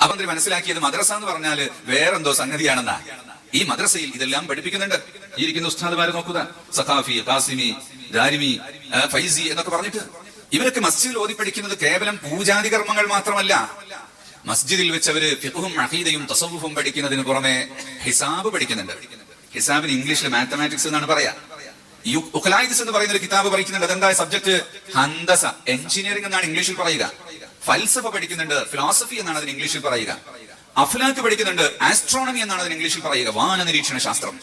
അവന്ത്രി മനസ്സിലാക്കിയത് മദ്രസ എന്ന് പറഞ്ഞാൽ വേറെന്തോ സംഗതിയാണെന്നാ. ഈ മദ്രസയിൽ ഇതെല്ലാം പഠിപ്പിക്കുന്നുണ്ട്. ഇരിക്കുന്ന ഉസ്താദ്മാരെ നോക്കുക. സഖാഫി കാസിമി ദാരിമി ഫൈസി എന്നൊക്കെ പറഞ്ഞിട്ട്. ഇവരൊക്കെ മസ്ജിദിൽ ഓതി പഠിക്കുന്നത് കേവലം പൂജാതി കർമ്മങ്ങൾ മാത്രമല്ല. മസ്ജിദിൽ വെച്ച് അവർ അഹീദയും തസവുഫും പഠിക്കുന്നതിന് പുറമെ ഹിസാബ് പഠിക്കുന്നുണ്ട്. ഹിസാബിന് ഇംഗ്ലീഷിൽ മാത്തമാറ്റിക്സ് എന്നാണ് പറയാ. യു- എന്ന് പറയുന്ന ഒരു കിതാബ് പഠിക്കുന്നുണ്ട്. അതെന്താ സബ്ജക്ട്? ഹന്തസ. എഞ്ചിനീയറിംഗ് എന്നാണ് ഇംഗ്ലീഷിൽ പറയുക. ഫൽസഫ പഠിക്കുന്നുണ്ട്. ഫിലോസഫി എന്നാണ് അതിന് ഇംഗ്ലീഷിൽ പറയുക. അഫ്ലാക്ക് പഠിക്കുന്നുണ്ട്. ആസ്ട്രോണമി എന്നാണ് അതിന് ഇംഗ്ലീഷിൽ പറയുക. വാന നിരീക്ഷണ ശാസ്ത്രം.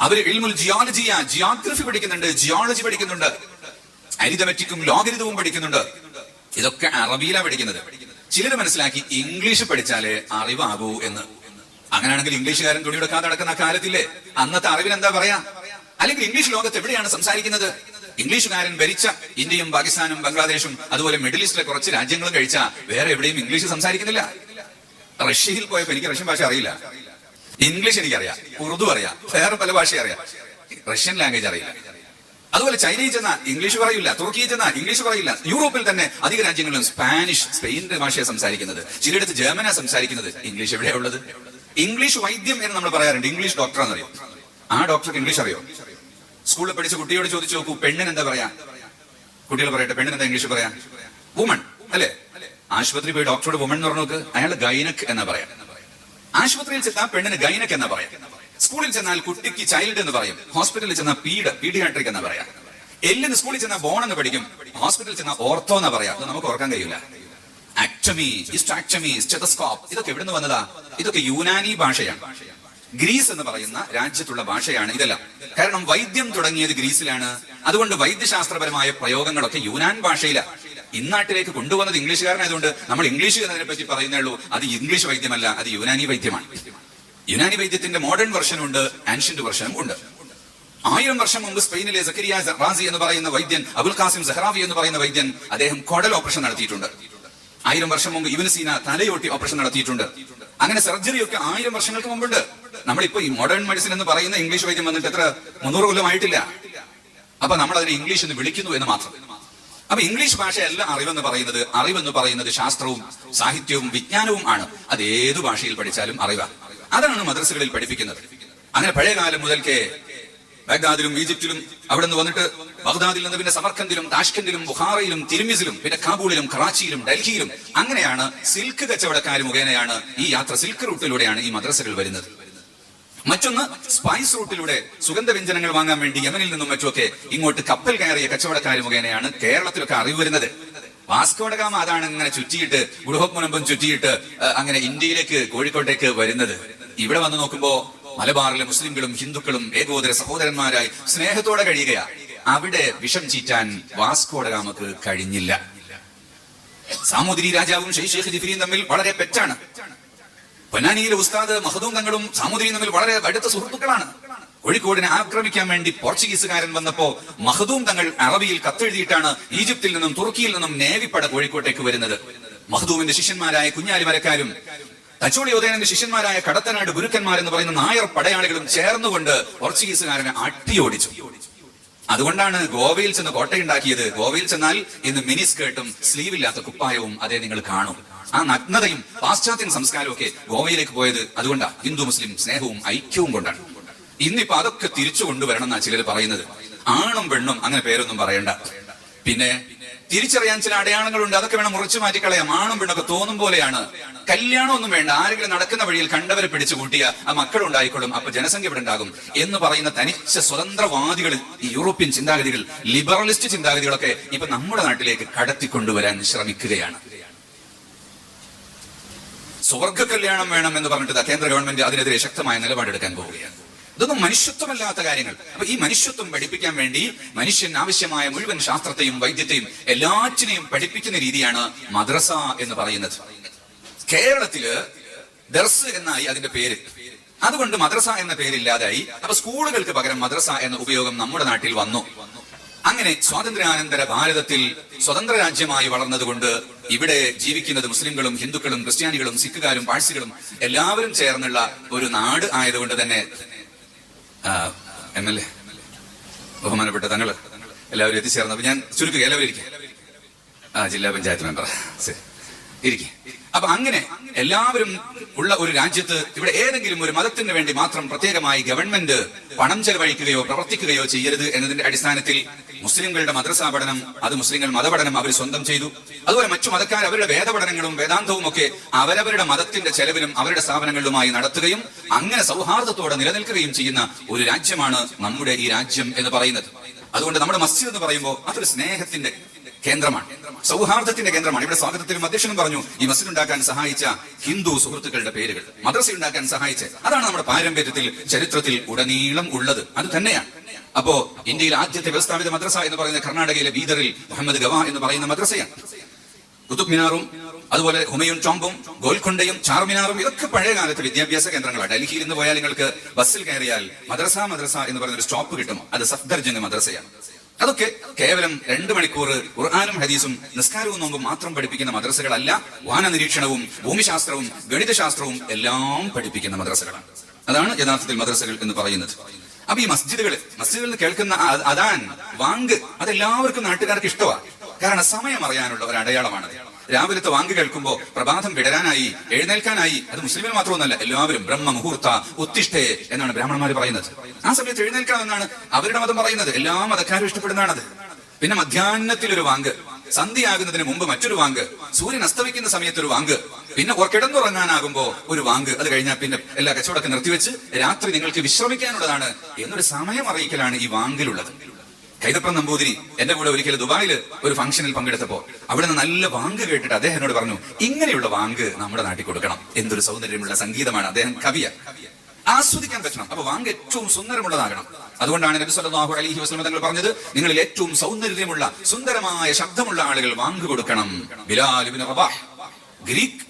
അവർ ഇൽമുൽ ജിയോളജിയ ജിയോഗ്രഫി പഠിക്കുന്നുണ്ട്. ജിയോളജി പഠിക്കുന്നുണ്ട്. അരിതമെറ്റിക്കും ലോകരിതവും പഠിക്കുന്നുണ്ട്. ഇതൊക്കെ അറബിയിലാണ് പഠിക്കുന്നത്. ചിലർ മനസ്സിലാക്കി ഇംഗ്ലീഷ് പഠിച്ചാലേ അറിവാകൂ എന്ന്. അങ്ങനെയാണെങ്കിൽ ഇംഗ്ലീഷുകാരൻ തുണിയെടുക്കാതെ നടക്കുന്ന കാലത്തില്ലേ? അന്നത്തെ അറിവിന് എന്താ പറയാ? അല്ലെങ്കിൽ ഇംഗ്ലീഷ് ലോകത്ത് എവിടെയാണ് സംസാരിക്കുന്നത്? ഇംഗ്ലീഷുകാരൻ ഭരിച്ച ഇന്ത്യയും പാകിസ്ഥാനും ബംഗ്ലാദേശും അതുപോലെ മിഡിൽ ഈസ്റ്റിലെ കുറച്ച് രാജ്യങ്ങളും കഴിച്ച വേറെ എവിടെയും ഇംഗ്ലീഷ് സംസാരിക്കുന്നില്ല. റഷ്യയിൽ പോയപ്പോ എനിക്ക് റഷ്യൻ ഭാഷ അറിയില്ല. ഇംഗ്ലീഷ് എനിക്കറിയാം. ഉറുദു അറിയാം. വേറെ പല ഭാഷ അറിയാം. റഷ്യൻ ലാംഗ്വേജ് അറിയില്ല. അതുപോലെ ചൈനയിൽ ചെന്ന ഇംഗ്ലീഷ് പറയില്ല. തുർക്കിയിൽ ചെന്ന ഇംഗ്ലീഷ് പറയില്ല. യൂറോപ്പിൽ തന്നെ അധിക രാജ്യങ്ങളിലും സ്പാനിഷ് സ്പെയിനിന്റെ ഭാഷയാണ് സംസാരിക്കുന്നത്. ചിലയിടത്ത് ജർമ്മനാ സംസാരിക്കുന്നത്. ഇംഗ്ലീഷ് എവിടെയാ ഉള്ളത്? ഇംഗ്ലീഷ് വൈദ്യം എന്ന് നമ്മൾ പറയാറുണ്ട്. ഇംഗ്ലീഷ് ഡോക്ടർ എന്നറിയോ ആ ഡോക്ടർക്ക് ഇംഗ്ലീഷ് അറിയോ? സ്കൂളിൽ പഠിച്ച കുട്ടിയോട് ചോദിച്ചു നോക്കൂ പെണ്ണിന് എന്താ പറയാ? കുട്ടികൾ പറയട്ടെ പെണ്ണിന് എന്താ ഇംഗ്ലീഷ് പറയാ? വുമൺ അല്ലേ? ആശുപത്രി പോയി ഡോക്ടറോട് വുമൺ എന്ന് പറഞ്ഞു നോക്ക് അയാൾ ഗൈനക് എന്നാ പറയാ? ആശുപത്രിയിൽ ചെന്നാൽ പെണ്ണിന് ഗൈനക് എന്നാ പറയാം? സ്കൂളിൽ ചെന്നാൽ കുട്ടിക്ക് ചൈൽഡ് എന്ന് പറയും. ഹോസ്പിറ്റലിൽ ചെന്നാൽ പീഡ് പീഡിയാട്രിക് എന്നാ പറയാ? എല്ലിന് സ്കൂളിൽ ചെന്നാൽ ബോൺ എന്ന് പഠിക്കും. ഹോസ്പിറ്റലിൽ ചെന്നാൽ ഓർത്തോ എന്ന് പറയാം? അത് നമുക്ക് ഓർക്കാൻ കഴിയില്ല ആക്ടമി ഇസ്റ്റാക്ടമി സ്റ്റെതസ്കോപ്പ് ഇതൊക്കെ വന്നതാ? ഇതൊക്കെ യൂനാനി ഭാഷയാണ്. ഗ്രീസ് എന്ന് പറയുന്ന രാജ്യത്തുള്ള ഭാഷയാണ് ഇതെല്ലാം. കാരണം വൈദ്യം തുടങ്ങിയത് ഗ്രീസിലാണ്. അതുകൊണ്ട് വൈദ്യശാസ്ത്രപരമായ പ്രയോഗങ്ങളൊക്കെ യുനാൻ ഭാഷയിലാണ് ഇന്നാട്ടിലേക്ക് കൊണ്ടുവന്നത് ഇംഗ്ലീഷുകാരനായതുകൊണ്ട് നമ്മൾ ഇംഗ്ലീഷ് എന്നതിനെ പറ്റി പറയുന്നേ ഉള്ളൂ. അത് ഇംഗ്ലീഷ് വൈദ്യമല്ല അത് യുനാനി വൈദ്യമാണ്. യുനാനി വൈദ്യത്തിന്റെ മോഡേൺ വെർഷനും ഉണ്ട് ആൻഷ്യന്റ് വെർഷനും ഉണ്ട്. ആയിരം വർഷം മുമ്പ് സ്പെയിനിലെ സക്കരിയ റാസി എന്ന് പറയുന്ന വൈദ്യൻ അബുൽ ഖാസിം സെഹ്റാവി എന്ന് പറയുന്ന വൈദ്യൻ അദ്ദേഹം കൊടൽ ഓപ്പറേഷൻ നടത്തിയിട്ടുണ്ട്. ആയിരം വർഷം മുമ്പ് ഇവൻ സീന തലയോട്ടി ഓപ്പറേഷൻ നടത്തിയിട്ടുണ്ട്. അങ്ങനെ സർജറി ഒക്കെ ആയിരം വർഷങ്ങൾക്ക് മുമ്പുണ്ട്. നമ്മളിപ്പോ ഈ മോഡേൺ മെഡിസിൻ എന്ന് പറയുന്ന ഇംഗ്ലീഷ് വൈദ്യം വന്നിട്ട് എത്ര മുന്നൂറ് കൊല്ലമായിട്ടില്ല അപ്പൊ നമ്മൾ അതിനെ ഇംഗ്ലീഷ് എന്ന് വിളിക്കുന്നു എന്ന് മാത്രം. അപ്പൊ ഇംഗ്ലീഷ് ഭാഷയല്ല അറിവെന്ന് പറയുന്നത്. അറിവെന്ന് പറയുന്നത് ശാസ്ത്രവും സാഹിത്യവും വിജ്ഞാനവും ആണ്. അത് ഏത് ഭാഷയിൽ പഠിച്ചാലും അറിവാണ് അതാണ് മദ്രസകളിൽ പഠിപ്പിക്കുന്നത്. അങ്ങനെ പഴയ കാലം മുതൽക്കേ ബഗ്ദാദിലും ഈജിപ്തിലും അവിടെ നിന്ന് വന്നിട്ട് ബഗ്ദാദിൽ നിന്ന് പിന്നെ സമർക്കന്തിലും താഷ്കന്തിലും ബുഹാറയിലും തിരുമിസിലും പിന്നെ കാബൂളിലും കറാച്ചിയിലും ഡൽഹിയിലും അങ്ങനെയാണ് സിൽക്ക് കച്ചവടക്കാർ മുഖേനയാണ് ഈ യാത്ര സിൽക്ക് റൂട്ടിലൂടെയാണ് ഈ മദ്രസകൾ വരുന്നത്. മറ്റൊന്ന് സ്പൈസ് റൂട്ടിലൂടെ സുഗന്ധ വ്യഞ്ജനങ്ങൾ വാങ്ങാൻ വേണ്ടി യമനിൽ നിന്നും മറ്റുമൊക്കെ ഇങ്ങോട്ട് കപ്പൽ കയറിയ കച്ചവടക്കാർ മുഖേനയാണ് കേരളത്തിലൊക്കെ അറിവ് വരുന്നത്. വാസ്കോഡഗാമ അതാണ് ഇങ്ങനെ ചുറ്റിയിട്ട് ഗുഡഹോപ്മുനമ്പം ചുറ്റിയിട്ട് അങ്ങനെ ഇന്ത്യയിലേക്ക് കോഴിക്കോട്ടേക്ക് വരുന്നത്. ഇവിടെ വന്ന് നോക്കുമ്പോ മലബാറിലെ മുസ്ലിംകളും ഹിന്ദുക്കളും ഏകോദര സഹോദരന്മാരായി സ്നേഹത്തോടെ കഴിയുകയാ. അവിടെ വിഷം ചീറ്റാൻ വാസ്കോഡഗാമക്ക് കഴിഞ്ഞില്ല. സാമൂതിരി രാജാവും ഷെയ്ഖ് ജിഫിരിയും തമ്മിൽ വളരെ പെറ്റാണ്. പൊന്നാനിയിലെ ഉസ്താദ് മഹദൂം തങ്ങളും സാമൂതിരിയും തമ്മിൽ വളരെ അടുത്ത സുഹൃത്തുക്കളാണ്. കോഴിക്കോടിനെ ആക്രമിക്കാൻ വേണ്ടി പോർച്ചുഗീസുകാരൻ വന്നപ്പോ മഹദൂം തങ്ങൾ അറബിയിൽ കത്തെഴുതിയിട്ടാണ് ഈജിപ്തിൽ നിന്നും തുർക്കിയിൽ നിന്നും നേവിപ്പട കോഴിക്കോട്ടേക്ക് വരുന്നത്. മഹദൂമിന്റെ ശിഷ്യന്മാരായ കുഞ്ഞാലി മരക്കാരും തച്ചോളി ഉദയനന്റെ ശിഷ്യന്മാരായ കടത്തനാട് ഗുരുക്കന്മാർ എന്ന് പറയുന്ന നായർ പടയാളികളും ചേർന്നുകൊണ്ട് പോർച്ചുഗീസുകാരനെ അട്ടിയോടിച്ചു. അതുകൊണ്ടാണ് ഗോവയിൽ ചെന്ന് കോട്ടയുണ്ടാക്കിയത്. ഗോവയിൽ ചെന്നാൽ ഇന്ന് മിനി സ്കേർട്ടും സ്ലീവില്ലാത്ത കുപ്പായവും അതേ നിങ്ങൾ കാണും. ആ നഗ്നതയും പാശ്ചാത്യ സംസ്കാരവും ഒക്കെ ഗോവയിലേക്ക് പോയത് അതുകൊണ്ടാണ് ഹിന്ദു മുസ്ലിം സ്നേഹവും ഐക്യവും കൊണ്ടാണ്. ഇന്നിപ്പോ അതൊക്കെ തിരിച്ചു കൊണ്ടുവരണം എന്നാ ചിലർ പറയുന്നത്. ആണും പെണ്ണും അങ്ങനെ പേരൊന്നും പറയണ്ട. പിന്നെ തിരിച്ചറിയാൻ ചില അടയാളങ്ങളുണ്ട്. അതൊക്കെ വേണം മുറിച്ചു മാറ്റിക്കളയാം. ആണും പെണ്ണൊക്കെ തോന്നും പോലെയാണ്. കല്യാണം ഒന്നും വേണ്ട. ആരെങ്കിലും നടക്കുന്ന വഴിയിൽ കണ്ടവരെ പിടിച്ചു കൂട്ടിയ ആ മക്കളുണ്ടായിക്കൊള്ളും അപ്പൊ ജനസംഖ്യ ഇവിടെ ഉണ്ടാകും എന്ന് പറയുന്ന തനിച്ച സ്വതന്ത്രവാദികൾ ഈ യൂറോപ്യൻ ചിന്താഗതികൾ ലിബറലിസ്റ്റ് ചിന്താഗതികളൊക്കെ ഇപ്പൊ നമ്മുടെ നാട്ടിലേക്ക് കടത്തിക്കൊണ്ടുവരാൻ ശ്രമിക്കുകയാണ്. സ്വർഗ കല്യാണം വേണം എന്ന് പറഞ്ഞിട്ട് കേന്ദ്ര ഗവൺമെന്റ് അതിനെതിരെ ശക്തമായ നിലപാടെടുക്കാൻ പോവുകയാണ്. ഇതൊന്നും മനുഷ്യത്വമല്ലാത്ത കാര്യങ്ങൾ. അപ്പൊ ഈ മനുഷ്യത്വം പഠിപ്പിക്കാൻ വേണ്ടി മനുഷ്യൻ ആവശ്യമായ മുഴുവൻ ശാസ്ത്രത്തെയും വൈദ്യത്തെയും എല്ലാറ്റിനെയും പഠിപ്പിക്കുന്ന രീതിയാണ് മദ്രസ എന്ന് പറയുന്നത്. കേരളത്തിൽ ദർസ് എന്നായി അതിന്റെ പേര്. അതുകൊണ്ട് മദ്രസ എന്ന പേരില്ലാതായി. അപ്പൊ സ്കൂളുകൾക്ക് പകരം മദ്രസ എന്ന ഉപയോഗം നമ്മുടെ നാട്ടിൽ വന്നു. അങ്ങനെ സ്വാതന്ത്ര്യാനന്തര ഭാരതത്തിൽ സ്വതന്ത്ര രാജ്യമായി വളർന്നതുകൊണ്ട് ഇവിടെ ജീവിക്കുന്നത് മുസ്ലിങ്ങളും ഹിന്ദുക്കളും ക്രിസ്ത്യാനികളും സിഖുകാരും പാഴ്സികളും എല്ലാവരും ചേർന്നുള്ള ഒരു നാട് ആയതുകൊണ്ട് തന്നെ എം എൽ എ ബഹുമാനപ്പെട്ട തങ്ങൾ എല്ലാവരും എത്തിച്ചേർന്നു. അപ്പൊ ഞാൻ ചുരുക്കുക എല്ലാവരും ആ ജില്ലാ പഞ്ചായത്ത് മെമ്പർ. ശരി. ഇരിക്കും. അപ്പൊ അങ്ങനെ എല്ലാവരും ഉള്ള ഒരു രാജ്യത്ത് ഇവിടെ ഏതെങ്കിലും ഒരു മതത്തിന് വേണ്ടി മാത്രം പ്രത്യേകമായി ഗവൺമെന്റ് പണം ചെലവഴിക്കുകയോ പ്രവർത്തിക്കുകയോ ചെയ്യരുത് എന്നതിന്റെ അടിസ്ഥാനത്തിൽ മുസ്ലിങ്ങളുടെ മദ്രസാ പഠനം അത് മുസ്ലിങ്ങൾ മതപഠനം അവർ സ്വന്തം ചെയ്തു. അതുപോലെ മറ്റു മതക്കാർ അവരുടെ വേദപഠനങ്ങളും വേദാന്തവും ഒക്കെ അവരവരുടെ മതത്തിന്റെ ചെലവിലും അവരുടെ സ്ഥാപനങ്ങളിലുമായി നടത്തുകയും അങ്ങനെ സൗഹാർദ്ദത്തോടെ നിലനിൽക്കുകയും ചെയ്യുന്ന ഒരു രാജ്യമാണ് നമ്മുടെ ഈ രാജ്യം എന്ന് പറയുന്നത്. അതുകൊണ്ട് നമ്മുടെ മസ്ജിദ് എന്ന് പറയുമ്പോൾ അതൊരു സ്നേഹത്തിന്റെ കേന്ദ്രമാണ്. സൗഹാർദ്ദത്തിന്റെ കേന്ദ്രമാണ്. ഇവിടെ സ്വാഗതത്തിലും അധ്യക്ഷനും പറഞ്ഞു ഈ മസ്ജിദ് ഉണ്ടാക്കാൻ സഹായിച്ച ഹിന്ദു സുഹൃത്തുക്കളുടെ പേരുകൾ. മദ്രസ ഉണ്ടാക്കാൻ സഹായിച്ച അതാണ് നമ്മുടെ പാരമ്പര്യത്തിൽ ചരിത്രത്തിൽ ഉടനീളം ഉള്ളത്. അത് തന്നെയാണ്. അപ്പോ ഇന്ത്യയിൽ ആദ്യത്തെ വ്യവസ്ഥാപിത മദ്രസ എന്ന് പറയുന്ന കർണാടകയിലെ ബീദറിൽ മുഹമ്മദ് ഗവാ എന്ന് പറയുന്ന മദ്രസയാണ്. കുതുബ് മിനാറും അതുപോലെ ഹുമയും ചോമ്പും ഗോൽക്കൊണ്ടയും ചാർമിനാറും ഇതൊക്കെ പഴയ കാലത്തെ വിദ്യാഭ്യാസ കേന്ദ്രങ്ങളാണ്. ഡൽഹിയിൽ നിന്ന് പോയാൽ നിങ്ങൾക്ക് ബസ്സിൽ കയറിയാൽ മദ്രസ മദ്രസ എന്ന് പറയുന്ന ഒരു സ്റ്റോപ്പ് കിട്ടും. അത് സഫ്ദർജംഗ് മദ്രസയാണ്. അതൊക്കെ കേവലം രണ്ട് മണിക്കൂർ ഖുർആാനും ഹദീസും നിസ്കാരവും നോമ്പും മാത്രം പഠിപ്പിക്കുന്ന മദ്രസകളല്ല വാന നിരീക്ഷണവും ഭൂമിശാസ്ത്രവും ഗണിതശാസ്ത്രവും എല്ലാം പഠിപ്പിക്കുന്ന മദ്രസകളാണ്. അതാണ് യഥാർത്ഥത്തിൽ മദ്രസകൾ എന്ന് പറയുന്നത്. അപ്പൊ ഈ മസ്ജിദുകൾ മസ്ജിദുകളിൽ കേൾക്കുന്ന അതാൻ വാങ്ക് അതെല്ലാവർക്കും നാട്ടുകാർക്ക് ഇഷ്ടമാണ് കാരണം സമയം അറിയാനുള്ള ഒരു അടയാളമാണത്. രാവിലത്തെ വാങ്ക് കേൾക്കുമ്പോൾ പ്രഭാതം വിടരാനായി എഴുന്നേൽക്കാനായി അത് മുസ്ലിമിൽ മാത്രമൊന്നല്ല എല്ലാവരും ബ്രഹ്മ മുഹൂർത്ത ഉത്തിഷ്ഠേ എന്നാണ് ബ്രാഹ്മണന്മാർ പറയുന്നത്. ആ സമയത്ത് എഴുന്നേൽക്കാമെന്നാണ് അവരുടെ മതം പറയുന്നത്. എല്ലാ മതക്കാരും ഇഷ്ടപ്പെടുന്നതാണത്. പിന്നെ മധ്യാഹ്നത്തിൽ ഒരു വാങ്ക് സന്ധിയാകുന്നതിന് മുമ്പ് മറ്റൊരു വാങ്ക് സൂര്യൻ അസ്തമിക്കുന്ന സമയത്ത് ഒരു വാങ്ക് പിന്നെ കിടന്നുറങ്ങാനാകുമ്പോ ഒരു വാങ്ക് അത് കഴിഞ്ഞാൽ പിന്നെ എല്ലാ കച്ചവടമൊക്കെ നിർത്തിവെച്ച് രാത്രി നിങ്ങൾക്ക് വിശ്രമിക്കാനുള്ളതാണ് എന്നൊരു സമയം അറിയിക്കലാണ് ഈ വാങ്കിലുള്ളത്. കൈതപ്രം നമ്പൂതിരി എന്റെ കൂടെ ഒരിക്കൽ ദുബായിൽ ഒരു ഫംഗ്ഷനിൽ പങ്കെടുത്തപ്പോ അവിടെ നിന്ന് നല്ല വാങ്ക് കേട്ടിട്ട് അദ്ദേഹം എന്നോട് പറഞ്ഞു ഇങ്ങനെയുള്ള വാങ്ക് നമ്മുടെ നാട്ടിൽ കൊടുക്കണം. എന്തൊരു സൗന്ദര്യമുള്ള സംഗീതമാണ് അദ്ദേഹം കവിയ. ആസ്വദിക്കാൻ പറ്റണം. അപ്പൊ വാങ്ക് ഏറ്റവും സുന്ദരമുള്ളതാകണം. അതുകൊണ്ടാണ് നബി സല്ലല്ലാഹു അലൈഹി വസല്ലം തങ്ങൾ പറഞ്ഞത് നിങ്ങളിൽ ഏറ്റവും സൗന്ദര്യമുള്ള സുന്ദരമായ ശബ്ദമുള്ള ആളുകൾ വാങ്ക് കൊടുക്കണം. Bilal ibn Rabah. Greek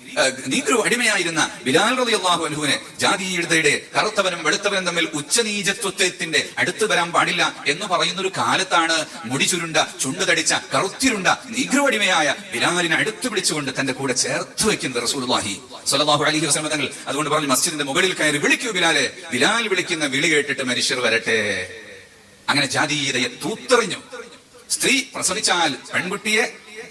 Negro അടിമയായിരുന്ന Bilal റതി റളിയല്ലാഹു അനുഹുവിനെ ജാതീയതയുടെ കറുത്തവനും വെളുത്തവനും തമ്മിൽ ഉച്ചനീചത്വത്തിന്റെ അടുത്ത് വരാൻ പാടില്ല എന്ന് പറയുന്ന ഒരു കാലത്താണ് മുടി ചുരുണ്ട ചുണ്ട് തടിച്ച കറുത്തിരുണ്ട നീഗ്രോ അടിമയായ ബിലാലിനെ അടുത്ത് പിടിച്ചുകൊണ്ട് തന്റെ കൂടെ ചേർത്ത് വെക്കുന്നത് റസൂലുള്ളാഹി സ്വല്ലല്ലാഹു അലൈഹി വസല്ലം തങ്ങൾ അതുകൊണ്ട് പറഞ്ഞു മസ്ജിദിന്റെ മുകളിൽ കയറി വിളിക്കൂ ബിലാലെ ബിലാൽ വിളിക്കുന്ന വിളി കേട്ടിട്ട് മനുഷ്യർ വരട്ടെ. അങ്ങനെ ജാതീയതയെ തൂത്തെറിഞ്ഞു. സ്ത്രീ പ്രസവിച്ചാൽ പെൺകുട്ടിയെ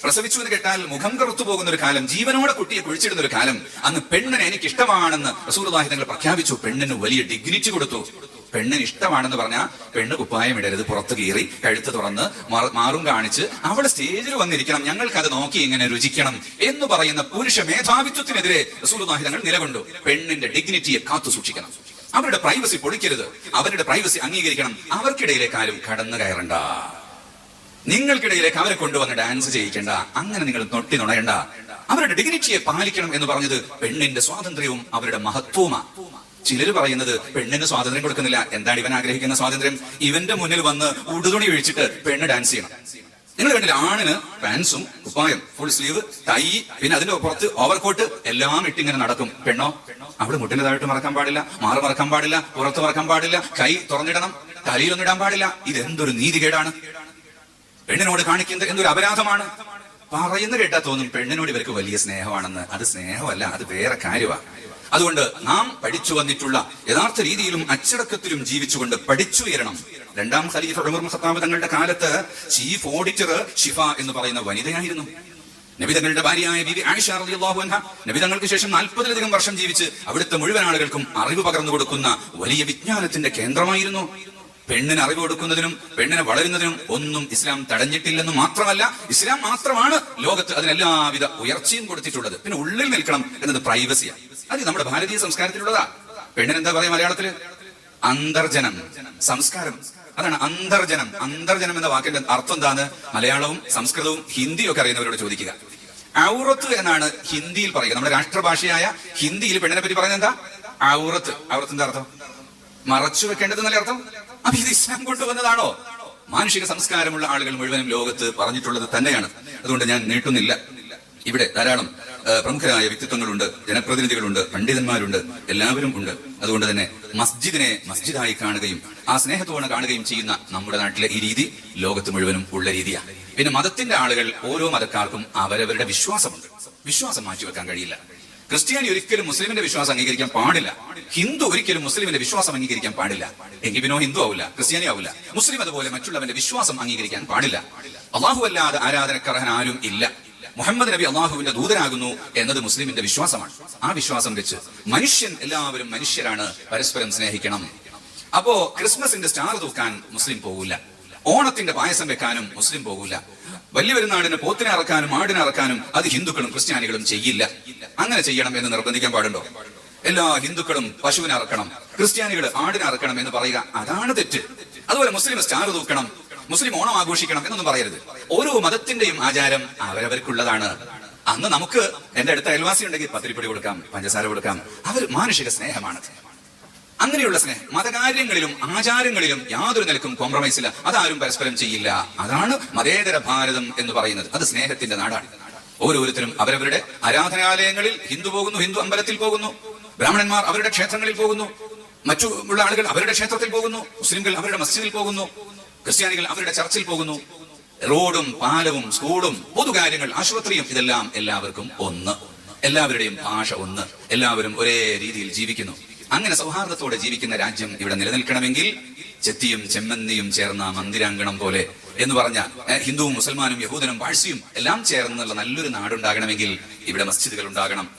പ്രസവിച്ചു എന്ന് കേട്ടാൽ മുഖം കറുത്തു പോകുന്ന ഒരു കാലം ജീവനോടെ കുട്ടിയെ കുഴിച്ചിടുന്ന ഒരു കാലം. അന്ന് പെണ്ണിനെ എനിക്ക് ഇഷ്ടമാണെന്ന് റസൂലുള്ളാഹി തങ്ങൾ പ്രഖ്യാപിച്ചു. പെണ്ണിന് വലിയ ഡിഗ്നിറ്റി കൊടുത്തു. പെണ്ണിന് ഇഷ്ടമാണെന്ന് പറഞ്ഞാൽ പെണ്ണ് കുപ്പായം ഇടരുത് പുറത്ത് കീറി കഴുത്ത് തുറന്ന് മാറും കാണിച്ച് അവൾ സ്റ്റേജിൽ വന്നിരിക്കണം ഞങ്ങൾക്ക് അത് നോക്കി ഇങ്ങനെ രുചിക്കണം എന്ന് പറയുന്ന പുരുഷ മേധാവിത്വത്തിനെതിരെ റസൂലുള്ളാഹി തങ്ങൾ നിലകൊണ്ടു. പെണ്ണിന്റെ ഡിഗ്നിറ്റിയെ കാത്തു സൂക്ഷിക്കണം. അവരുടെ പ്രൈവസി പൊളിക്കരുത്. അവരുടെ പ്രൈവസി അംഗീകരിക്കണം. അവർക്കിടയിലേക്ക് ആരും കടന്നു കയറണ്ട. നിങ്ങൾക്കിടയിലേക്ക് അവരെ കൊണ്ടുവന്ന് ഡാൻസ് ചെയ്യിക്കേണ്ട. അങ്ങനെ നിങ്ങൾ തൊട്ടി നുണയണ്ട. അവരുടെ ഡിഗ്നിറ്റിയെ പാലിക്കണം എന്ന് പറഞ്ഞത് പെണ്ണിന്റെ സ്വാതന്ത്ര്യവും അവരുടെ മഹത്വവുമാണ് ചിലർ പറയുന്നത് പെണ്ണിന് സ്വാതന്ത്ര്യം കൊടുക്കുന്നില്ല. എന്താണ് ഇവൻ ആഗ്രഹിക്കുന്ന സ്വാതന്ത്ര്യം? ഇവന്റെ മുന്നിൽ വന്ന് ഉടുതുണി ഒഴിച്ചിട്ട് പെണ്ണ് ഡാൻസ് ചെയ്യണം. നിങ്ങൾ കണ്ടില്ല ആണിന് പാൻസും കുപ്പായം ഫുൾ സ്ലീവ് ടൈ പിന്നെ അതിന്റെ പുറത്ത് ഓവർകോട്ട് എല്ലാം ഇട്ടിങ്ങനെ നടക്കും. പെണ്ണോ? അവിടെ മുട്ടിന് താഴോട്ട് മറക്കാൻ പാടില്ല. മാറ് മറക്കാൻ പാടില്ല. പുറത്ത് മറക്കാൻ പാടില്ല. കൈ തുറന്നിടണം. തലയിലൊന്നും ഇടാൻ പാടില്ല. ഇത് എന്തൊരു നീതികേടാണ്? പെണ്ണിനോട് കാണിക്കുന്നത് എന്തൊരു അപരാധമാണ്. പറയുന്ന കേട്ടാ തോന്നും പെണ്ണിനോട് ഇവർക്ക് വലിയ സ്നേഹമാണെന്ന്. അത് സ്നേഹമല്ല അത് വേറെ കാര്യമാണ് അതുകൊണ്ട് നാം പഠിച്ചു വന്നിട്ടുള്ള യഥാർത്ഥ രീതിയിലും അച്ചടക്കത്തിലും ജീവിച്ചുകൊണ്ട് പഠിച്ചുയരണം രണ്ടാം ഖലീഫ ഉമർ തങ്ങളുടെ കാലത്ത് ചീഫ് ഓഡിറ്റർ ഷിഫ എന്ന് പറയുന്ന വനിതയായിരുന്നു. നബിതങ്ങളുടെ ഭാര്യയായ ബിബി ആയിഷ റളിയല്ലാഹു അൻഹ നബിതങ്ങൾക്ക് ശേഷം നാൽപ്പതിലധികം വർഷം ജീവിച്ച് അവിടുത്തെ മുഴുവൻ ആളുകൾക്കും അറിവ് പകർന്നു കൊടുക്കുന്ന വലിയ വിജ്ഞാനത്തിന്റെ കേന്ദ്രമായിരുന്നു. പെണ്ണിന് അറിവ് കൊടുക്കുന്നതിനും പെണ്ണിനെ വളരുന്നതിനും ഒന്നും ഇസ്ലാം തടഞ്ഞിട്ടില്ലെന്ന് മാത്രമല്ല ഇസ്ലാം മാത്രമാണ് ലോകത്ത് അതിനെല്ലാവിധ ഉയർച്ചയും കൊടുത്തിട്ടുള്ളത്. പിന്നെ ഉള്ളിൽ നിൽക്കണം എന്നത് പ്രൈവസിയാണ് അത് നമ്മുടെ ഭാരതീയ സംസ്കാരത്തിലുള്ളതാ. പെണ്ണിന് എന്താ പറയാ മലയാളത്തിൽ? അന്തർജനം സംസ്കാരം. അതാണ് അന്തർജനം. അന്തർജനം എന്ന വാക്കിന്റെ അർത്ഥം എന്താണ്? മലയാളവും സംസ്കൃതവും ഹിന്ദിയും ഒക്കെ അറിയുന്നവരോട് ചോദിക്കുക. ഔറത്ത് എന്നാണ് ഹിന്ദിയിൽ പറയുക. നമ്മുടെ രാഷ്ട്രഭാഷയായ ഹിന്ദിയിൽ പെണ്ണിനെ പറ്റി പറയുന്നത് എന്താ? ഔറത്ത്. ഔറത്തിന്റെ അർത്ഥം? മറച്ചു വെക്കേണ്ടത് നല്ല അർത്ഥം? അപ്പൊ ഇത് ഇസ്ലാം കൊണ്ടുവന്നതാണോ? മാനുഷിക സംസ്കാരമുള്ള ആളുകൾ മുഴുവനും ലോകത്ത് പറഞ്ഞിട്ടുള്ളത് തന്നെയാണ്. അതുകൊണ്ട് ഞാൻ നീട്ടുന്നില്ല. ഇവിടെ ധാരാളം പ്രമുഖരായ വ്യക്തിത്വങ്ങളുണ്ട് ജനപ്രതിനിധികളുണ്ട് പണ്ഡിതന്മാരുണ്ട് എല്ലാവരും ഉണ്ട്. അതുകൊണ്ട് തന്നെ മസ്ജിദിനെ മസ്ജിദായി കാണുകയും ആ സ്നേഹത്തോടെ കാണുകയും ചെയ്യുന്ന നമ്മുടെ നാട്ടിലെ ഈ രീതി ലോകത്ത് മുഴുവനും ഉള്ള രീതിയാണ് പിന്നെ മതത്തിന്റെ ആളുകൾ ഓരോ മതക്കാർക്കും അവരവരുടെ വിശ്വാസമുണ്ട്. വിശ്വാസം മാറ്റിവെക്കാൻ കഴിയില്ല. ക്രിസ്ത്യാനി ഒരിക്കലും മുസ്ലിമിന്റെ വിശ്വാസം അംഗീകരിക്കാൻ പാടില്ല. ഹിന്ദു ഒരിക്കലും മുസ്ലിമിന്റെ വിശ്വാസം അംഗീകരിക്കാൻ പാടില്ല. എങ്കിൽ പിന്നോ ഹിന്ദു ആവില്ല ക്രിസ്ത്യാനി ആവില്ല. മുസ്ലിം അതുപോലെ മറ്റുള്ളവന്റെ വിശ്വാസം അംഗീകരിക്കാൻ പാടില്ല. അള്ളാഹു അല്ലാതെ ആരാധനക്കർഹൻ ആരും ഇല്ല. മുഹമ്മദ് നബി അള്ളാഹുവിന്റെ ദൂതനാകുന്നു എന്നത് മുസ്ലിമിന്റെ വിശ്വാസമാണ്. ആ വിശ്വാസം വെച്ച് മനുഷ്യൻ എല്ലാവരും മനുഷ്യരാണ് പരസ്പരം സ്നേഹിക്കണം. അപ്പോ ക്രിസ്മസിന്റെ സ്റ്റാർ തൂക്കാൻ മുസ്ലിം പോകില്ല ഓണത്തിന്റെ പായസം വെക്കാനും മുസ്ലിം പോകില്ല വലിയ പെരുന്നാടിന് പോത്തിനെ അറക്കാനും ആടിനെ അറക്കാനും അത് ഹിന്ദുക്കളും ക്രിസ്ത്യാനികളും ചെയ്യില്ല. അങ്ങനെ ചെയ്യണം എന്ന് നിർബന്ധിക്കാൻ പാടുണ്ടോ? എല്ലാ ഹിന്ദുക്കളും പശുവിനെ അറക്കണം ക്രിസ്ത്യാനികൾ ആടിനെ അറക്കണം എന്ന് പറയുക അതാണ് തെറ്റ്. അതുപോലെ മുസ്ലിം സ്റ്റാർ തൂക്കണം മുസ്ലിം ഓണം ആഘോഷിക്കണം എന്നൊന്നും പറയരുത്. ഓരോ മതത്തിന്റെയും ആചാരം അവരവർക്കുള്ളതാണ്. അന്ന് നമുക്ക് എന്റെ അടുത്ത അയൽവാസി ഉണ്ടെങ്കിൽ പത്തിരിപ്പൊടി കൊടുക്കാം പഞ്ചസാര കൊടുക്കാം. അവർ മാനുഷിക സ്നേഹമാണ്. അങ്ങനെയുള്ള സ്നേഹം മതകാര്യങ്ങളിലും ആചാരങ്ങളിലും യാതൊരു നിലക്കും കോംപ്രമൈസ് ഇല്ല. അതാരും പരസ്പരം ചെയ്യില്ല. അതാണ് മതേതര ഭാരതം എന്ന് പറയുന്നത്. അത് സ്നേഹത്തിന്റെ നാടാണ്. ഓരോരുത്തരും അവരവരുടെ ആരാധനാലയങ്ങളിൽ ഹിന്ദു പോകുന്നു ഹിന്ദു അമ്പലത്തിൽ പോകുന്നു ബ്രാഹ്മണന്മാർ അവരുടെ ക്ഷേത്രങ്ങളിൽ പോകുന്നു മറ്റു ഉള്ള ആളുകൾ അവരുടെ ക്ഷേത്രത്തിൽ പോകുന്നു മുസ്ലിംകൾ അവരുടെ മസ്ജിദിൽ പോകുന്നു ക്രിസ്ത്യാനികൾ അവരുടെ ചർച്ചിൽ പോകുന്നു. റോഡും പാലവും സ്കൂളും പൊതുകാര്യങ്ങൾ ആശുപത്രിയും ഇതെല്ലാം എല്ലാവർക്കും ഒന്ന്. എല്ലാവരുടെയും ഭാഷ ഒന്ന്. എല്ലാവരും ഒരേ രീതിയിൽ ജീവിക്കുന്നു. അങ്ങനെ സൗഹാർദ്ദത്തോടെ ജീവിക്കുന്ന രാജ്യം ഇവിടെ നിലനിൽക്കണമെങ്കിൽ ചെത്തിയും ചെമ്മന്തിയും ചേർന്ന മന്ദിരാങ്കണം പോലെ എന്ന് പറഞ്ഞ ഹിന്ദുവും മുസൽമാനും യഹൂദനും പാഴ്സിയും എല്ലാം ചേർന്നുള്ള നല്ലൊരു നാടുണ്ടാകണമെങ്കിൽ ഇവിടെ മസ്ജിദുകൾ ഉണ്ടാകണം.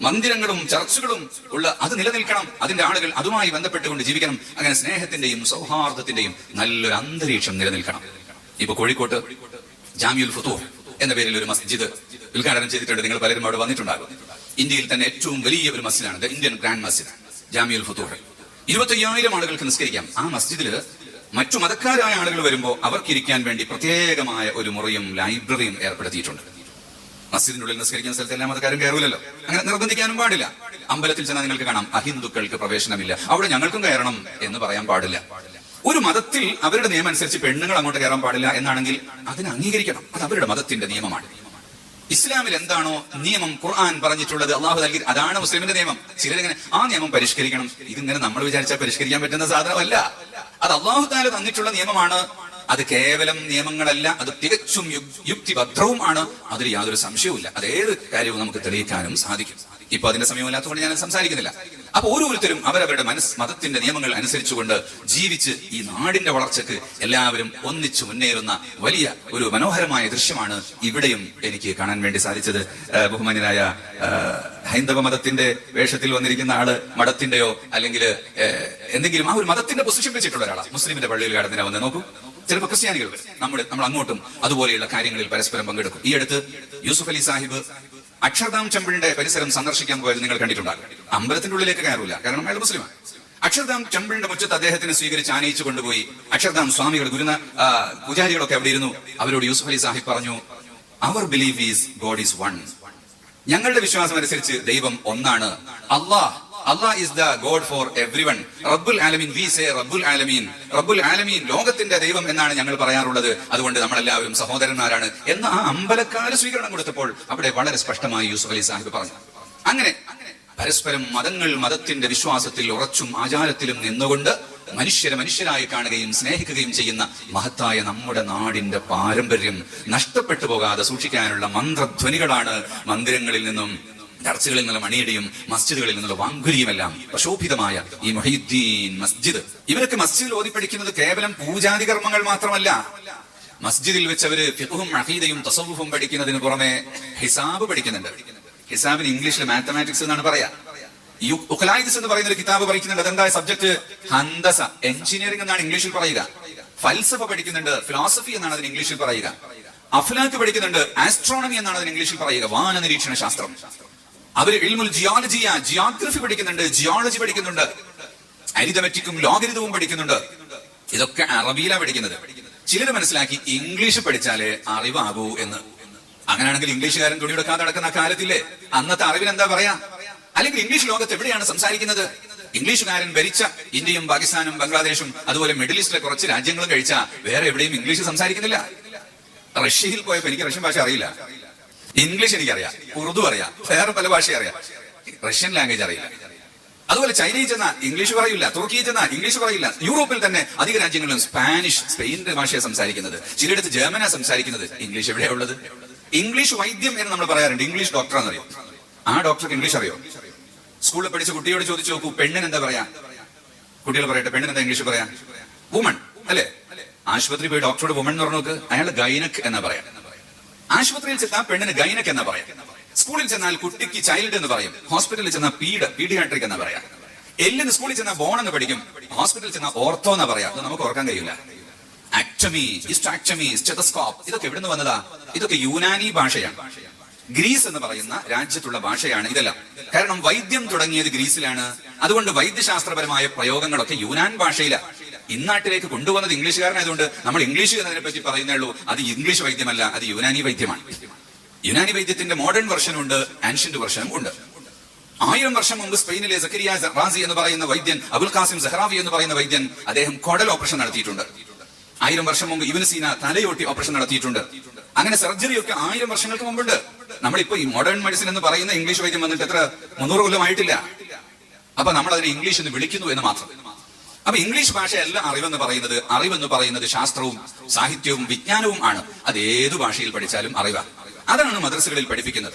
മന്ദിരങ്ങളും ചർച്ചുകളും ഉള്ള അത് നിലനിൽക്കണം. അതിന്റെ ആളുകൾ അതുമായി ബന്ധപ്പെട്ടുകൊണ്ട് ജീവിക്കണം. അങ്ങനെ സ്നേഹത്തിന്റെയും സൗഹാർദ്ദത്തിന്റെയും നല്ലൊരു അന്തരീക്ഷം നിലനിൽക്കണം. ഇപ്പൊ കോഴിക്കോട്ട് ജാമിയുൽ ഫുത്തൂർ എന്ന പേരിൽ ഒരു മസ്ജിദ് ഉദ്ഘാടനം ചെയ്തിട്ടുണ്ട്. നിങ്ങൾ പലരും അവിടെ വന്നിട്ടുണ്ടാകും. ഇന്ത്യയിൽ തന്നെ ഏറ്റവും വലിയ ഒരു മസ്ജിദാണ്. ഇന്ത്യൻ ഗ്രാൻഡ് മസ്ജിദ് ജാമിയുൽ ഫുത്തൂർ ഇരുപത്തയ്യായിരം ആളുകൾക്ക് നിസ്കരിക്കാം. ആ മസ്ജിദിൽ മറ്റു മതക്കാരായ ആളുകൾ വരുമ്പോൾ അവർക്കിരിക്കാൻ വേണ്ടി പ്രത്യേകമായ ഒരു മുറിയും ലൈബ്രറിയും ഏർപ്പെടുത്തിയിട്ടുണ്ട്. മസ്ജിദിനുള്ളിൽ നിസ്കരിക്കുന്ന സ്ഥലത്ത് എല്ലാ മതക്കാരും കയറൂലല്ലോ. അങ്ങനെ നിർബന്ധിക്കാനും പാടില്ല. അമ്പലത്തിൽ ചെന്നാൽ നിങ്ങൾക്ക് കാണാം അഹിന്ദുക്കൾക്ക് പ്രവേശനമില്ല. അവിടെ ഞങ്ങൾക്കും കയറണം എന്ന് പറയാൻ പാടില്ല. ഒരു മതത്തിൽ അവരുടെ നിയമം അനുസരിച്ച് പെണ്ണുങ്ങൾ അങ്ങോട്ട് കയറാൻ പാടില്ല എന്നാണെങ്കിൽ അതിനെ അംഗീകരിക്കണം. അത് അവരുടെ മതത്തിന്റെ നിയമമാണ്. ഇസ്ലാമിൽ എന്താണോ നിയമം ഖുർആൻ പറഞ്ഞിട്ടുള്ളത് അള്ളാഹു നൽകി അതാണ് മുസ്ലിമിന്റെ നിയമം. ചിലരിങ്ങനെ ആ നിയമം പരിഷ്കരിക്കണം. ഇതിങ്ങനെ നമ്മൾ വിചാരിച്ചാൽ പരിഷ്കരിക്കാൻ പറ്റുന്ന സാധനമല്ല. അത് അള്ളാഹു താല തന്നിട്ടുള്ള നിയമമാണ്. അത് കേവലം നിയമങ്ങളല്ല. അത് തികച്ചും യുക്തിഭദ്രവും ആണ് അതിൽ യാതൊരു സംശയവുമില്ല. അത് ഏത് കാര്യവും നമുക്ക് തെളിയിക്കാനും സാധിക്കും. ഇപ്പൊ അതിന്റെ സമയമില്ലാത്തതുകൊണ്ട് ഞാൻ സംസാരിക്കുന്നില്ല. അപ്പൊ ഓരോരുത്തരും അവരവരുടെ മനസ് മതത്തിന്റെ നിയമങ്ങൾ അനുസരിച്ചുകൊണ്ട് ജീവിച്ച് ഈ നാടിന്റെ വളർച്ചക്ക് എല്ലാവരും ഒന്നിച്ചു മുന്നേറുന്ന വലിയ ഒരു മനോഹരമായ ദൃശ്യമാണ് ഇവിടെയും എനിക്ക് കാണാൻ വേണ്ടി സാധിച്ചത്. ബഹുമാന്യനായ ഹൈന്ദവ മതത്തിന്റെ വേഷത്തിൽ വന്നിരിക്കുന്ന ആൾ മഠത്തിന്റെയോ അല്ലെങ്കിൽ എന്തെങ്കിലും ആ ഒരു മതത്തിന്റെ പൊസിഷൻ വെച്ചിട്ടുള്ള ഒരാളാണ് മുസ്ലിമിന്റെ പള്ളിയിൽ കടന്നിനെ വന്ന് നോക്കൂ. ചിലപ്പോൾ ക്രിസ്ത്യാനികൾ നമ്മൾ നമ്മൾ അങ്ങോട്ടും അതുപോലെയുള്ള കാര്യങ്ങളിൽ പരസ്പരം പങ്കെടുക്കും. ഈ അടുത്ത് യൂസുഫ് അലി സാഹിബ് അക്ഷർധാം ചെമ്പിളിന്റെ പരിസരം സന്ദർശിക്കാൻ പോയത് നിങ്ങൾ കണ്ടിട്ടുണ്ടാകും. അമ്പലത്തിന്റെ ഉള്ളിലേക്ക് കയറില്ല കാരണം അയാൾ മുസ്ലിമാണ്. അക്ഷർധാം ചെമ്പിളിന്റെ മുറ്റത്ത് അദ്ദേഹത്തിന് സ്വീകരിച്ച് ആനയിച്ചു കൊണ്ടുപോയി. അക്ഷർധാം സ്വാമികൾ ഗുരുന പൂജാരികളൊക്കെ അവിടെ ഇരുന്നു. അവരോട് യൂസുഫ് അലി സാഹിബ് പറഞ്ഞു അവർ believe is God is one ഞങ്ങളുടെ വിശ്വാസം അനുസരിച്ച് ദൈവം ഒന്നാണ്. Allah Allah is the God for everyone റബ്ബുൽ ആലമീൻ വി സേ റബ്ബുൽ ആലമീൻ. റബ്ബുൽ ആലമീൻ ലോകത്തിന്റെ ദൈവം എന്നാണ് ഞങ്ങൾ പറയാറുള്ളത്. അതുകൊണ്ട് നമ്മളെല്ലാവരും സഹോദരന്മാരാണ് എന്ന് ആ അമ്പലക്കാര് സ്വീകരണം കൊടുത്തപ്പോൾ അവിടെ വളരെ സ്പഷ്ടമായി യൂസുഫ് അലി സാഹിബ് പറഞ്ഞു. അങ്ങനെ പരസ്പരം മതങ്ങൾ മതത്തിന്റെ വിശ്വാസത്തിൽ ഉറച്ചും ആചാരത്തിലും നിന്നുകൊണ്ട് മനുഷ്യരെ മനുഷ്യരായി കാണുകയും സ്നേഹിക്കുകയും ചെയ്യുന്ന മഹത്തായ നമ്മുടെ നാടിന്റെ പാരമ്പര്യം നഷ്ടപ്പെട്ടു പോകാതെ സൂക്ഷിക്കാനുള്ള മന്ത്രധ്വനികളാണ് മന്ദിരങ്ങളിൽ നിന്നും ചർച്ചുകളിൽ നിന്നുള്ള മണിയടിയും മസ്ജിദുകളിൽ നിന്നുള്ള വാങ്കുരിയുമെല്ലാം പ്രശോഭിതമായ ഈ മൊഹീദ്ദീൻ മസ്ജിദ്. ഇവരൊക്കെ മസ്ജിദിൽ ഓതി പഠിക്കുന്നത് കേവലം പൂജാതി കർമ്മങ്ങൾ മാത്രമല്ല. മസ്ജിദിൽ വെച്ച് അവർ ഫിഖും അഹീദയും തസവുഫും പഠിക്കുന്നതിന് പുറമെ ഹിസാബ് പഠിക്കുന്നുണ്ട്. ഹിസാബിന് ഇംഗ്ലീഷിൽ മാത്തമാറ്റിക്സ് എന്നാണ് പറയാ. യു- എന്ന് പറയുന്ന ഒരു കിതാബ് പഠിക്കുന്നുണ്ട്. അതെന്താ സബ്ജക്ട്? ഹന്തസ. എഞ്ചിനീയറിംഗ് എന്നാണ് ഇംഗ്ലീഷിൽ പറയുക. ഫൽസഫ പഠിക്കുന്നുണ്ട്. ഫിലോസഫി എന്നാണ് അതിന് ഇംഗ്ലീഷിൽ പറയുക. അഫ്ലാക്ക് പഠിക്കുന്നുണ്ട്. ആസ്ട്രോണമി എന്നാണ് അതിന് ഇംഗ്ലീഷിൽ പറയുക. വാന നിരീക്ഷണ ശാസ്ത്രം. അവർ ഇൽമുൽ ജിയോളജിയ ജിയോഗ്രഫി പഠിക്കുന്നുണ്ട് ജിയോളജി പഠിക്കുന്നുണ്ട്. അരിതമെറ്റിക്കും ലോകരിതവും പഠിക്കുന്നുണ്ട്. ഇതൊക്കെ അറബിയിലാണ് പഠിക്കുന്നത്. ചിലർ മനസ്സിലാക്കി ഇംഗ്ലീഷ് പഠിച്ചാലേ അറിവാകൂ എന്ന്. അങ്ങനെയാണെങ്കിൽ ഇംഗ്ലീഷുകാരൻ തുണിയെടുക്കാതെ നടക്കുന്ന കാലത്തില്ലേ? അന്നത്തെ അറിവിന് എന്താ പറയാ? അല്ലെങ്കിൽ ഇംഗ്ലീഷ് ലോകത്ത് എവിടെയാണ് സംസാരിക്കുന്നത്? ഇംഗ്ലീഷുകാരൻ ഭരിച്ച ഇന്ത്യയും പാകിസ്ഥാനും ബംഗ്ലാദേശും അതുപോലെ മിഡിൽ ഈസ്റ്റിലെ കുറച്ച് രാജ്യങ്ങളും കഴിച്ച വേറെ എവിടെയും ഇംഗ്ലീഷ് സംസാരിക്കുന്നില്ല. റഷ്യയിൽ പോയപ്പോ എനിക്ക് റഷ്യൻ ഭാഷ അറിയില്ല. ഇംഗ്ലീഷ് എനിക്കറിയാം ഉറുദു അറിയാം വേറെ പല ഭാഷ അറിയാം. റഷ്യൻ ലാംഗ്വേജ് അറിയില്ല. അതുപോലെ ചൈനയിൽ ചെന്നാൽ ഇംഗ്ലീഷ് പറയില്ല തുർക്കിയിൽ ചെന്നാൽ ഇംഗ്ലീഷ് പറയില്ല. യൂറോപ്പിൽ തന്നെ അധിക രാജ്യങ്ങളിലും സ്പാനിഷ് സ്പെയിനിന്റെ ഭാഷയെ സംസാരിക്കുന്നത്. ചിലയിടത്ത് ജർമ്മനാ സംസാരിക്കുന്നത് ഇംഗ്ലീഷ് എവിടെയാ ഉള്ളത്? ഇംഗ്ലീഷ് വൈദ്യം എന്ന് നമ്മൾ പറയാറുണ്ട് ഇംഗ്ലീഷ് ഡോക്ടർ എന്നറിയോ. ആ ഡോക്ടർക്ക് ഇംഗ്ലീഷ് അറിയോ? സ്കൂളിൽ പഠിച്ച കുട്ടിയോട് ചോദിച്ചു നോക്കൂ പെണ്ണിന് എന്താ പറയാ? കുട്ടികൾ പറയട്ടെ പെണ്ണിന് എന്താ ഇംഗ്ലീഷ് പറയാ? വുമൺ അല്ലേ? ആശുപത്രി പോയി ഡോക്ടറോട് വുമൺ എന്ന് പറഞ്ഞു നോക്ക് അയാൾ ഗൈനക് എന്നാ പറയാ. ആശുപത്രിയിൽ ചെന്നാൽ പെണ്ണിന് ഗൈനക് എന്ന് പറയാം? സ്കൂളിൽ ചെന്നാൽ കുട്ടിക്ക് ചൈൽഡ് എന്ന് പറയും. ഹോസ്പിറ്റലിൽ ചെന്നാൽ പീഡ് പീഡിയാട്രിക് എന്ന് പറയാം. എല്ലിന് സ്കൂളിൽ ചെന്നാൽ ബോൺ എന്ന് പഠിക്കും. ഹോസ്പിറ്റലിൽ ചെന്നാൽ ഓർത്തോ എന്ന് പറയാം. അത് നമുക്ക് ഓർക്കാൻ കഴിയില്ല ആക്ടമി ഇസ്റ്റാക്ടമി സ്റ്റെതസ്കോപ്പ് ഇതൊക്കെ എവിടുന്ന് വന്നതാ? ഇതൊക്കെ യൂനാനി ഭാഷയാണ്. ഗ്രീസ് എന്ന് പറയുന്ന രാജ്യത്തുള്ള ഭാഷയാണ് ഇതെല്ലാം. കാരണം വൈദ്യം തുടങ്ങിയത് ഗ്രീസിലാണ്. അതുകൊണ്ട് വൈദ്യശാസ്ത്രപരമായ പ്രയോഗങ്ങളൊക്കെ യൂനാൻ ഭാഷയിലാണ് ഇന്നാട്ടിലേക്ക് കൊണ്ടുവന്നത് ഇംഗ്ലീഷുകാരനായതുകൊണ്ട് നമ്മൾ ഇംഗ്ലീഷ് എന്നതിനെ പറ്റി പറയുന്നേ ഉള്ളൂ. അത് ഇംഗ്ലീഷ് വൈദ്യമല്ല അത് യുനാനി വൈദ്യമാണ്. യുനാനി വൈദ്യത്തിന്റെ മോഡേൺ വെർഷനും ഉണ്ട് ആൻഷ്യന്റ് വെർഷനും ഉണ്ട്. ആയിരം വർഷം മുമ്പ് സ്പെയിനിലെ സക്കരിയ റാസി എന്ന് പറയുന്ന വൈദ്യൻ അബുൽ ഖാസിം സഹറാവി എന്ന് പറയുന്ന വൈദ്യൻ അദ്ദേഹം കോഡൽ ഓപ്പറേഷൻ നടത്തിയിട്ടുണ്ട്. ആയിരം വർഷം മുമ്പ് ഇവന് സീന തലയോട്ടി ഓപ്പറേഷൻ നടത്തിയിട്ടുണ്ട്. അങ്ങനെ സർജറി ഒക്കെ ആയിരം വർഷങ്ങൾക്ക് മുമ്പുണ്ട്. നമ്മളിപ്പോ ഈ മോഡേൺ മെഡിസിൻ എന്ന് പറയുന്ന ഇംഗ്ലീഷ് വൈദ്യം വന്നിട്ട് എത്ര? മുന്നൂറ് കൊല്ലമായിട്ടില്ല അപ്പൊ നമ്മൾ അതിനെ ഇംഗ്ലീഷ് എന്ന് വിളിക്കുന്നു എന്ന് മാത്രം. അപ്പൊ ഇംഗ്ലീഷ് ഭാഷയല്ല അറിവെന്ന് പറയുന്നത് അറിവെന്ന് പറയുന്നത് ശാസ്ത്രവും സാഹിത്യവും വിജ്ഞാനവും ആണ്. അത് ഏത് ഭാഷയിൽ പഠിച്ചാലും അറിവാണ് അതാണ് മദ്രസകളിൽ പഠിപ്പിക്കുന്നത്.